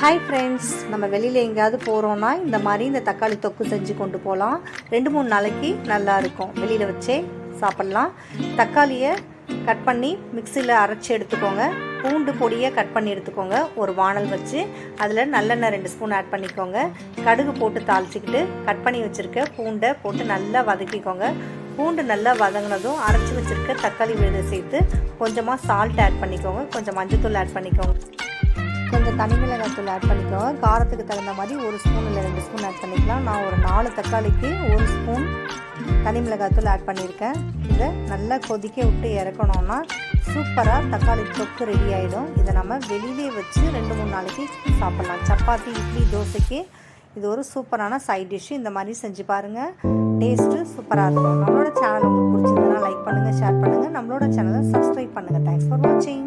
Hi friends நம்ம வெளியில் எங்கேயாவது போகிறோன்னா இந்த மாதிரி இந்த தக்காளி தொக்கு செஞ்சு கொண்டு போகலாம். ரெண்டு மூணு நாளைக்கு நல்லா இருக்கும். வெளியில் வச்சே சாப்பிட்லாம். தக்காளியை கட் பண்ணி மிக்சியில் அரைச்சி எடுத்துக்கோங்க. பூண்டு பொடியை கட் பண்ணி எடுத்துக்கோங்க. ஒரு வானல் வச்சு அதில் நல்லெண்ணெய் ரெண்டு ஸ்பூன் ஆட் பண்ணிக்கோங்க. கடுகு போட்டு தாளிச்சிக்கிட்டு கட் பண்ணி வச்சுருக்க பூண்டை போட்டு நல்லா வதக்கிக்கோங்க. பூண்டு நல்லா வதங்கினதும் அரைச்சி வச்சுருக்க தக்காளி விழுதை சேர்த்து கொஞ்சமாக சால்ட் ஆட் பண்ணிக்கோங்க. கொஞ்சம் மஞ்சத்தூள் ஆட் பண்ணிக்கோங்க. கொஞ்சம் தனி மிளகாத்தூள் ஆட் பண்ணிக்கோங்க. காரத்துக்கு தகுந்த மாதிரி ஒரு ஸ்பூன் இல்லை ரெண்டு ஸ்பூன் ஆட் பண்ணிக்கலாம். நான் ஒரு நாலு தக்காளிக்கு ஒரு ஸ்பூன் தனி மிளகாத்தூள் ஆட் பண்ணியிருக்கேன். இதை நல்லா கொதிக்க விட்டு இறக்கணும்னா சூப்பராக தக்காளி தொக்கு ரெடி ஆகிடும் இதை நம்ம வெளியிலே வச்சு ரெண்டு மூணு நாளைக்கு சாப்பிட்லாம். சப்பாத்தி இட்லி தோசைக்கு இது ஒரு சூப்பரான சைட் டிஷ்ஷு இந்த மாதிரி செஞ்சு பாருங்கள் டேஸ்ட்டு சூப்பராக இருக்கும். நம்மளோட சேனல் உங்களுக்கு பிடிச்சிருந்ததுன்னா லைக் பண்ணுங்கள் ஷேர் பண்ணுங்கள் நம்மளோட சேனலை சப்ஸ்கிரைப் பண்ணுங்கள் தேங்க்ஸ் ஃபார் வாட்சிங்